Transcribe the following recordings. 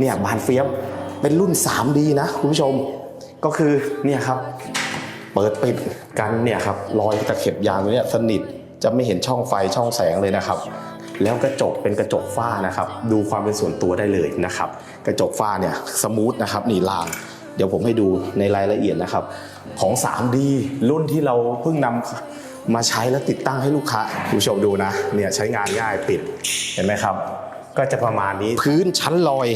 เนี่ยบานเฟียมเป็นรุ่น 3D นะคุณผู้ชม ก็คือเนี่ยครับ เปิดปิดกันเนี่ยครับรอยตะเข็บยางตัวเนี้ยสนิทจะไม่เห็นช่องไฟช่องแสงเลยนะครับ แล้วกระจกเป็นกระจกฝ้านะครับ ดูความเป็นส่วนตัวได้เลยนะครับ กระจกฝ้าเนี่ยสมูทนะครับนี่ลางเดี๋ยวผมให้ดูในรายละเอียดนะครับ ของ 3D รุ่นที่เราเพิ่งนำมาใช้และติดตั้งให้ลูกค้าคุณผู้ชมดูนะเนี่ยใช้งานง่ายปิดเห็นไหมครับ ก็จะประมาณนี้พื้นชั้นลอย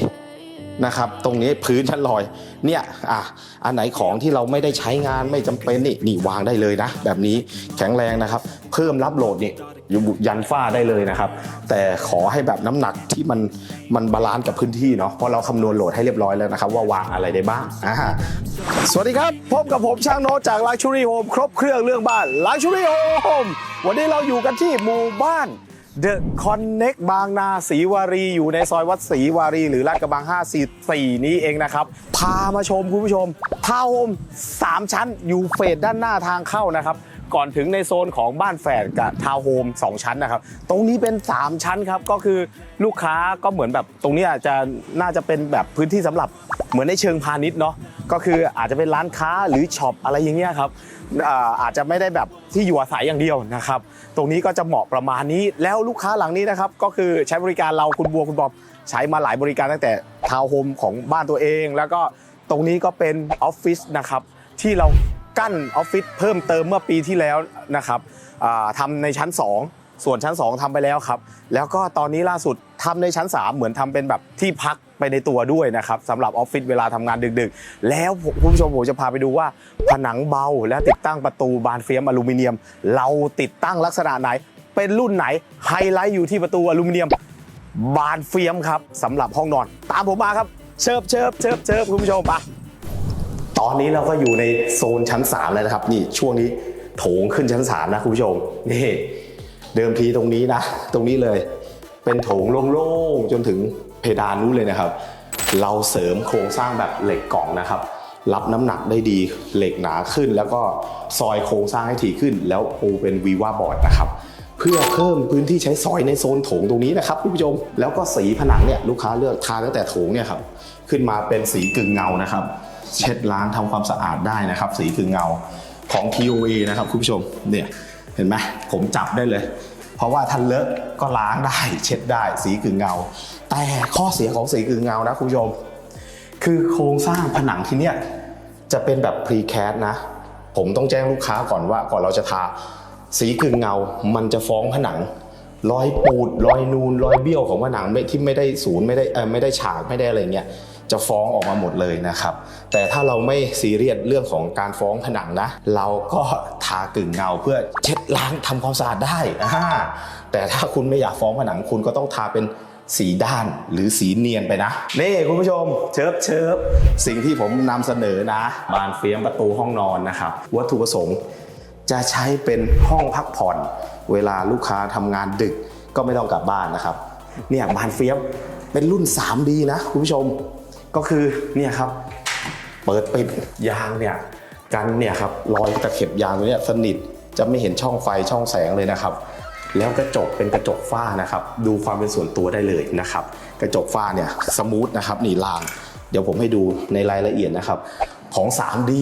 นะครับ ตรงนี้พื้นชั้นลอย เนี่ยอะอันไหนของที่เราไม่ได้ใช้งานไม่จำเป็นนี่นี่วางได้เลยนะ แบบนี้แข็งแรงนะครับ เพิ่มรับโหลดนี่อยู่ยันฝ้าได้เลยนะครับ แต่ขอให้แบบน้ำหนักที่มันมันบาลานซ์กับพื้นที่เนาะเพราะเราคำนวณโหลดให้เรียบร้อยแล้วนะครับ ว่าวางอะไรได้บ้างอ่าสวัสดีครับ พบกับผมช่างโนจาก Luxury Home ครบเครื่องเรื่องบ้าน Luxury Home วันนี้เราอยู่กันที่หมู่บ้าน The Connect บางนาศรีวารี อยู่ในซอยวัดศรีวารี หรือลาดกระบัง544นี้เองนะครับ พามาชมคุณผู้ชมทาวน์โฮม3 ชั้น อยู่เฟสด้านหน้าทางเข้านะครับ ก่อนถึงในโซนของบ้านแฝดกับทาวน์โฮม2 ชั้นนะครับ ตรงนี้เป็น 3 ชั้นครับ ก็คือลูกค้าก็เหมือนแบบตรงนี้ยจะน่าจะเป็นแบบพื้นที่สำหรับเหมือนในเชิงพาณิชย์เนาะ ก็คืออาจจะเป็นร้านค้าหรือช็อปอะไรอย่างเงี้ยครับอาจจะไม่ได้แบบที่อยู่อาศัยอย่างเดียวนะครับ ตรงนี้ก็จะเหมาะประมาณนี้แล้วลูกค้าหลังนี้นะครับ ก็คือใช้บริการเราคุณบัวคุณบอมใช้มาหลายบริการตั้งแต่ทาวน์โฮมของบ้านตัวเอง แล้วก็ตรงนี้ก็เป็นออฟฟิศนะครับที่เรากั้นออฟฟิศเพิ่มเติมเมื่อปีที่แล้วนะครับอ่าทำในชั้น 2 ส่วนชั้น 2ทำไปแล้วครับ แล้วก็ตอนนี้ล่าสุดทำในชั้น 3 เหมือนทำเป็นแบบที่พัก ไปในตัวด้วยนะครับสำหรับออฟฟิศเวลาทำงานดึกๆ แล้วคุณผู้ชมผมจะพาไปดูว่า ผนังเบาและติดตั้งประตูบานเฟียมอลูมิเนียม เราติดตั้งลักษณะไหน เป็นรุ่นไหนไฮไลท์อยู่ที่ประตูอลูมิเนียม บานเฟียมครับสำหรับห้องนอน ตามผมมาครับเชิบเชิบเชิบเชิบคุณผู้ชมไปตอนนี้เราก็อยู่ในโซนชั้น 3 แล้วนะครับ นี่ช่วงนี้โถงขึ้นชั้น 3 นะคุณผู้ชมนี่เดิมทีตรงนี้นะ ตรงนี้เลย เป็นโถงโล่งๆจนถึงเพดานนู้นเลยนะครับ เราเสริมโครงสร้างแบบเหล็กกล่องนะครับ รับน้ำหนักได้ดีเหล็กหนาขึ้น แล้วก็ซอยโครงสร้างให้ถี่ขึ้น แล้วปูเป็นวีว่าบอร์ดนะครับเพื่อเพิ่มพื้นที่ใช้สอยในโซนโถงตรงนี้นะครับคุณผู้ชมแล้วก็สีผนังเนี่ยลูกค้าเลือกทาตั้งแต่โถงเนี่ยครับขึ้นมาเป็นสีกึ่งเงานะครับ เช็ดล้างทำความสะอาดได้นะครับ สีกึ่งเงาของ TOA นะครับคุณผู้ชมเนี่ยเห็นไหมผมจับได้เลย ราะว่าทันเลอะก็ล้างได้เช็ดได้สีกึ่งเงา แต่ข้อเสียของสีกึ่งเงานะคุณผู้ชม คือโครงสร้างผนังที่เนี่ยจะเป็นแบบพรีแคสนะ ผมต้องแจ้งลูกค้าก่อนว่าก่อนเราจะทาสีกึ่งเงา มันจะฟ้องผนังรอยปูดรอยนูนรอยเบี้ยวของผนังที่ไม่ได้ศูนย์ไม่ได้เออไม่ได้ฉากไม่ได้อะไรเงี้ย จะฟ้องออกมาหมดเลยนะครับ แต่ถ้าเราไม่ซีเรียสเรื่องของการฟ้องผนังนะ เราก็ทากึ่งเงาเพื่อเช็ดล้างทำความสะอาดได้แต่ถ้าคุณไม่อยากฟ้องผนังคุณก็ต้องทาเป็นสีด้านหรือสีเนียนไปนะ นี่คุณผู้ชมเชิบเชิบสิ่งที่ผมนำเสนอนะ บานเฟียมประตูห้องนอนนะครับ วัตถุประสงค์จะใช้เป็นห้องพักผ่อน เวลาลูกค้าทำงานดึกก็ไม่ต้องกลับบ้านนะครับ เนี่ยบานเฟียมเป็นรุ่น 3D นะคุณผู้ชม ก็คือเนี่ยครับ เปิดปิดยางเนี่ยกันเนี่ยครับรอยตะเข็บยางตัวเนี้ยสนิทจะไม่เห็นช่องไฟช่องแสงเลยนะครับ แล้วกระจกเป็นกระจกฝ้านะครับ ดูความเป็นส่วนตัวได้เลยนะครับ กระจกฝ้าเนี่ยสมูทนะครับนี่ลาง เดี๋ยวผมให้ดูในรายละเอียดนะครับ ของ 3D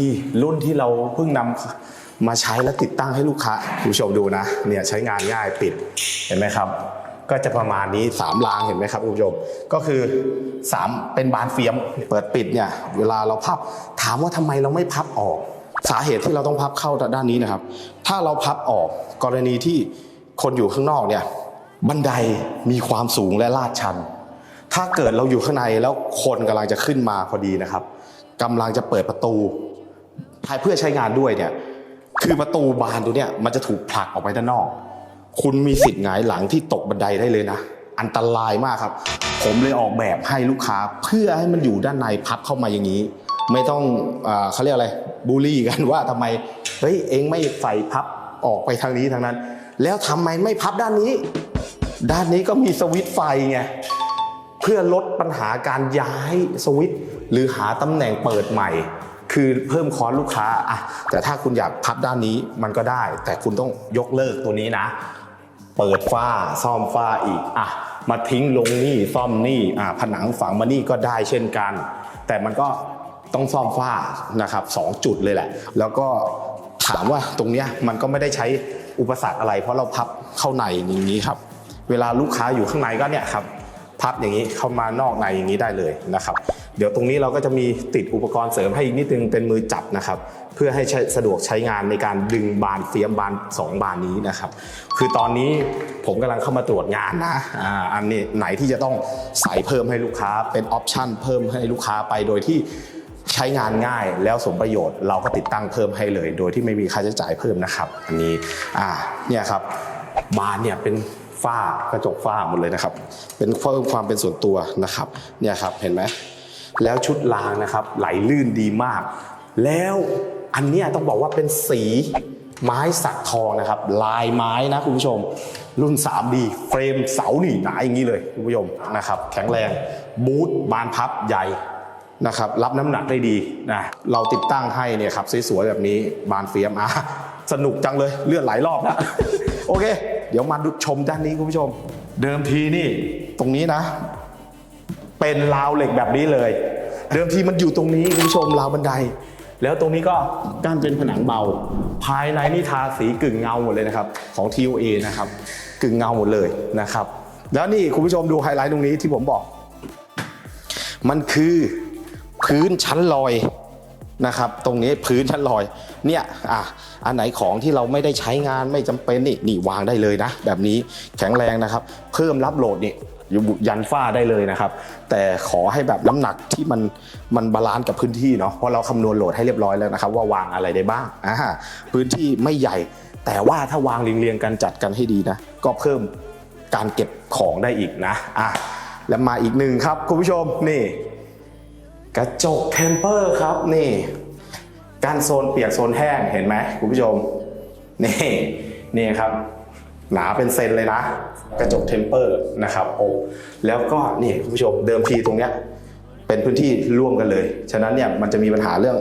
รุ่นที่เราเพิ่งนำมาใช้และติดตั้งให้ลูกค้าผู้ชมดูนะเนี่ยใช้งานง่ายปิดเห็นไหมครับ ก็จะประมาณนี้ 3 รางเห็นไหมครับคุณผู้ชมก็คือ 3 เป็นบานเฟียมเปิดปิดเนี่ยเวลาเราพับถามว่าทำไมเราไม่พับออก สาเหตุที่เราต้องพับเข้าด้านนี้นะครับ ถ้าเราพับออกกรณีที่คนอยู่ข้างนอกเนี่ยบันไดมีความสูงและลาดชัน ถ้าเกิดเราอยู่ข้างในแล้วคนกำลังจะขึ้นมาพอดีนะครับกำลังจะเปิดประตูให้เพื่อใช้งานด้วยเนี่ยคือประตูบานตัวเนี้ยมันจะถูกผลักออกไปด้านนอก คุณมีสิทธิ์หงายหลังที่ตกบันไดได้เลยนะ อันตรายมากครับ ผมเลยออกแบบให้ลูกค้าเพื่อให้มันอยู่ด้านในพับเข้ามาอย่างนี้ ไม่ต้องอเขาเรียกอะไรบูลลี่กันว่าทำไมเฮ้ยเองไม่ใส่พับออกไปทางนี้ทางนั้น แล้วทำไมไม่พับด้านนี้ ด้านนี้ก็มีสวิตช์ไฟไงเพื่อลดปัญหาการย้ายสวิตช์หรือหาตำแหน่งเปิดใหม่ คือเพิ่มคอสลูกค้าอะแต่ถ้าคุณอยากพับด้านนี้มันก็ได้ แต่คุณต้องยกเลิกตัวนี้นะ เปิดฝ้าซ่อมฝ้าอีกอะมาทิ้งลงนี่ซ่อมนี่อ่าผนังฝังมานี่ก็ได้เช่นกัน แต่มันก็ต้องซ่อมฝ้านะครับสองจุดเลยแหละ แล้วก็ถามว่าตรงเนี้ยมันก็ไม่ได้ใช้อุปสรรคอะไร เพราะเราพับเข้าในอย่างนี้ครับ เวลาลูกค้าอยู่ข้างในก็เนี่ยครับ พับอย่างนี้เข้ามานอกในอย่างนี้ได้เลยนะครับ เดี๋ยวตรงนี้เราก็จะมีติดอุปกรณ์เสริมให้อีกนิดนึงเป็นมือจับนะครับ เพื่อให้สะดวกใช้งานในการดึงบานเฟียมบานสองบานนี้นะครับ คือตอนนี้ผมกำลังเข้ามาตรวจงานนะอันนี้ไหนที่จะต้องใส่เพิ่มให้ลูกค้าเป็นออปชั่นเพิ่มให้ลูกค้าไปโดยที่ใช้งานง่ายแล้วสมประโยชน์เราก็ติดตั้งเพิ่มให้เลย โดยที่ไม่มีค่าใช้จ่ายเพิ่มนะครับ อันนี้อ่าเนี่ยครับบานเนี่ยเป็นฝ้ากระจกฝ้าหมดเลยนะครับ เป็นเพิ่มความเป็นส่วนตัวนะครับ เนี่ยครับเห็นไหม แล้วชุดรางนะครับไหลลื่นดีมาก แล้วอันเนี้ยต้องบอกว่าเป็นสีไม้สักทองนะครับ ลายไม้นะคุณผู้ชม รุ่น 3D เฟรมเสาหนีหนาอย่างนี้เลยคุณผู้ชมนะครับ แข็งแรงบูทบานพับใหญ่นะครับ รับน้ำหนักได้ดีนะเราติดตั้งให้เนี่ยครับสวยๆแบบนี้บานเฟียมอะสนุกจังเลยเลือดหลายรอบแล้วโอเค เดี๋ยวมาดูชมด้านนี้คุณผู้ชม เดิมทีนี่ตรงนี้นะ เป็นราวเหล็กแบบนี้เลย เดิมทีมันอยู่ตรงนี้คุณผู้ชมราวบันได แล้วตรงนี้ก็กั้นเป็นผนังเบา ภายในนี่ทาสีกึ่งเงาหมดเลยนะครับของ TOA นะครับกึ่งเงาหมดเลยนะครับ แล้วนี่คุณผู้ชมดูไฮไลท์ตรงนี้ที่ผมบอก มันคือพื้นชั้นลอยนะครับ ตรงนี้พื้นชั้นลอย เนี่ยอะอันไหนของที่เราไม่ได้ใช้งานไม่จำเป็นนี่นี่วางได้เลยนะ แบบนี้แข็งแรงนะครับ เพิ่มรับโหลดนี่ ยันฝ้าได้เลยนะครับ แต่ขอให้แบบน้ำหนักที่มันมันบาลานซ์กับพื้นที่เนาะเพราะเราคำนวณโหลดให้เรียบร้อยแล้วนะครับ ว่าวางอะไรได้บ้างอ่าพื้นที่ไม่ใหญ่ แต่ว่าถ้าวางเรียงๆกันจัดกันให้ดีนะ ก็เพิ่มการเก็บของได้อีกนะอะแล้วมาอีกหนึ่งครับคุณผู้ชมนี่ กระจกเทมเปอร์ครับนี่การโซนเปียกโซนแห้งเห็นไหมคุณผู้ชมนี่นี่ครับ หนาเป็นเซนเลยนะ กระจกเทมเปอร์นะครับโอ้แล้วก็นี่คุณผู้ชมเดิมทีตรงเนี้ยเป็นพื้นที่ร่วมกันเลย ฉะนั้นเนี่ยมันจะมีปัญหาเรื่อง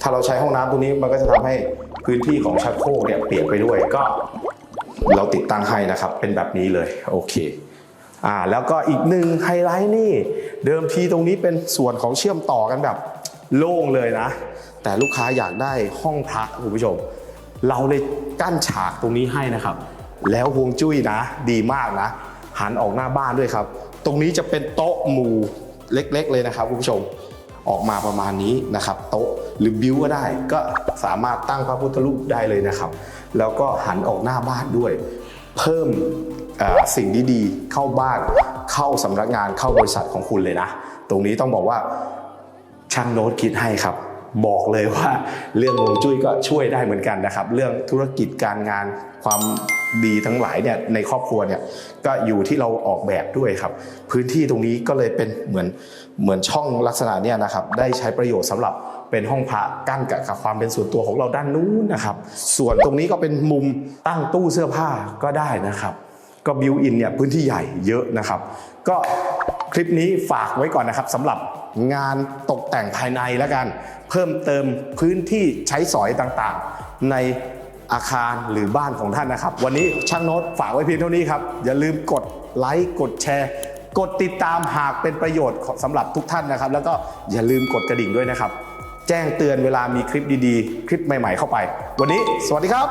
ถ้าเราใช้ห้องน้ำตรงนี้มันก็จะทำให้พื้นที่ของชักโครกเนี่ยเปียกไปด้วยก็ เราติดตั้งให้นะครับเป็นแบบนี้เลยโอเคอ่าแล้วก็อีกหนึ่งไฮไลท์นี่ เดิมทีตรงนี้เป็นส่วนของเชื่อมต่อกันแบบโล่งเลยนะ แต่ลูกค้าอยากได้ห้องพระคุณผู้ชม เราเลยกั้นฉากตรงนี้ให้นะครับ แล้วฮวงจุ้ยนะ ดีมากนะ หันออกหน้าบ้านด้วยครับ ตรงนี้จะเป็นโต๊ะหมู่เล็ก ๆ เลยนะครับคุณผู้ชมออกมาประมาณนี้นะครับ โต๊ะหรือบิวก็ได้ ก็สามารถตั้งพระพุทธรูปได้เลยนะครับ แล้วก็หันออกหน้าบ้านด้วย เพิ่มสิ่งดีๆเข้าบ้านเข้าสำนักงานเข้าบริษัทของคุณเลยนะ ตรงนี้ต้องบอกว่าช่างโน้ตคิดให้ครับ บอกเลยว่าเรื่องฮวงจุ้ยก็ช่วยได้เหมือนกันนะครับ เรื่องธุรกิจการงานความดีทั้งหลายเนี่ยในครอบครัวเนี่ยก็อยู่ที่เราออกแบบด้วยครับ พื้นที่ตรงนี้ก็เลยเป็นเหมือนเหมือนช่องลักษณะเนี่ยนะครับ ได้ใช้ประโยชน์สำหรับเป็นห้องพระกั้นกับความเป็นส่วนตัวของเราด้านนู้นนะครับ ส่วนตรงนี้ก็เป็นมุมตั้งตู้เสื้อผ้าก็ได้นะครับ ก็บิวอินเนี่ยพื้นที่ใหญ่เยอะนะครับ ก็คลิปนี้ฝากไว้ก่อนนะครับสำหรับ งานตกแต่งภายในแล้วกัน เพิ่มเติมพื้นที่ใช้สอยต่างๆ ในอาคารหรือบ้านของท่านนะครับ วันนี้ช่างโน้ตฝากไว้เพียงเท่านี้ครับ อย่าลืมกดไลค์กดแชร์ กดติดตามหากเป็นประโยชน์สำหรับทุกท่านนะครับ แล้วก็อย่าลืมกดกระดิ่งด้วยนะครับ แจ้งเตือนเวลามีคลิปดีๆ คลิปใหม่ ๆ เข้าไป วันนี้ สวัสดีครับ